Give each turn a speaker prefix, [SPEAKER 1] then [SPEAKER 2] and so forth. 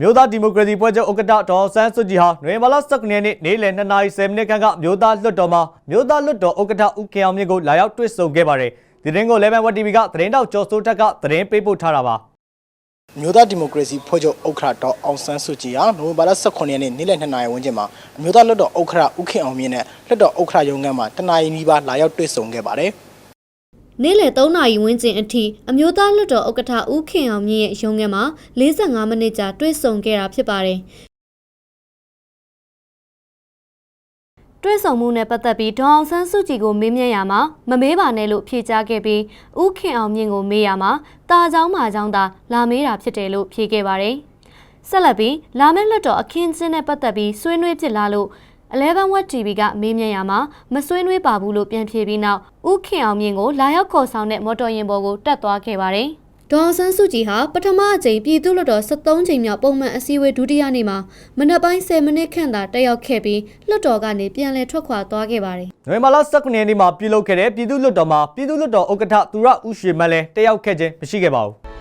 [SPEAKER 1] မြို့သားဒီမိုကရေစီဖွဲ့ချုပ်ဥက္ကဋ္ဌဒေါ်အောင်ဆန်းစုကြည်ဟာနိုဝင်ဘာလ19ရက်နေ့နေ့လယ်2:30မိနစ်ခန့်ကမြို့သားလွှတ်တော်မှာမြို့သားလွှတ်တော်ဥက္ကဋ္ဌဦးခင်အောင်မြင့်ကိုလာရောက်တွေ့ဆုံခဲ့ပါတယ်ဒီတင်းကို11 Web TV ကသတင်းတောက်ကျော်စိုးထက်ကသတင်းပေးပို့ထားတာပါ
[SPEAKER 2] မြို့သားဒီမိုကရေစီဖွဲ့ချုပ်ဥက္ကဋ္ဌဒေါက်အောင်ဆန်းစုကြည်ဟာနိုဝင်ဘာလ18ရက်နေ့နေ့လယ်2နာရီဝန်းကျင်မှာအမျိုးသားလွှတ်တော်ဥက္ကဋ္ဌဦးခင်အောင်မြင့်နဲ့လွှတ်တော်ဥက္ကဋ္ဌရုံးခန်းမှာတနာရီနီးပါးလာရောက်တွေ့ဆုံခဲ့ပါတယ်
[SPEAKER 3] နေ့လယ်3နာရီဝန်းကျင်အထိအမျိုးသားလွှတ်တော်ဥက္ကဋ္ဌဦးခင်အောင်မြင့်ရဲ့ရုံးခန်းမှာ45မိနစ်ကြာတွေ့ဆုံခဲ့တာဖြစ်ပါတယ်။တွေ့ဆုံမှုနဲ့ပတ်သက်ပြီးဒေါအောင်ဆန်းစုကြည်ကိုမေးမြန်းရမှာမမေးပါနဲ့လို့ဖြေကြားခဲ့ပြီးဦးခင်အောင်မြင့်ကိုမေးရမှာတာเจ้าမာเจ้าသာလာမေးတာဖြစ်တယ်လို့ဖြေခဲ့ပါတယ်။ဆက်လက်ပြီးလာမယ့်လွှတ်တော်အခင်းကျင်းနဲ့ပတ်သက်ပြီးဆွေးနွေးဖြစ်လာလို့ 11 Web TV ကမေးမြန်းရမှာမဆွေးနွေးပါဘူးလို့ပြန်ဖြေပြီးနောက်ဦးခင်အောင်မြင့်ကိုလာရောက်ခေါ်ဆောင်တဲ့မော်တော်ယာဉ်ပေါ်ကိုတက်သွားခဲ့ပါတယ်။ဒေါအောင်ဆန်းစုကြည်ဟာပထမအကြိမ်ပြည်သူ့လွှတ်တော်73ကြိမ်မြောက်ပုံမှန်အစည်းအဝေးဒုတိယနေ့မှာမနက်ပိုင်း10မိနစ်ခန့်သာတက်ရောက်ခဲ့ပြီးလွှတ်တော်ကနေပြန်လည်ထွက်ခွာသွားခဲ့ပါတယ်
[SPEAKER 1] နိုဝင်ဘာလ19ရက်နေ့မှာပြုလုပ်ခဲ့တဲ့ပြည်သူ့လွှတ်တော်မှာပြည်သူ့လွှတ်တော်ဥက္ကဋ္ဌသူရဦးရွှေမန်းလည်းတက်ရောက်ခဲ့ခြင်းမရှိခဲ့ပါဘူး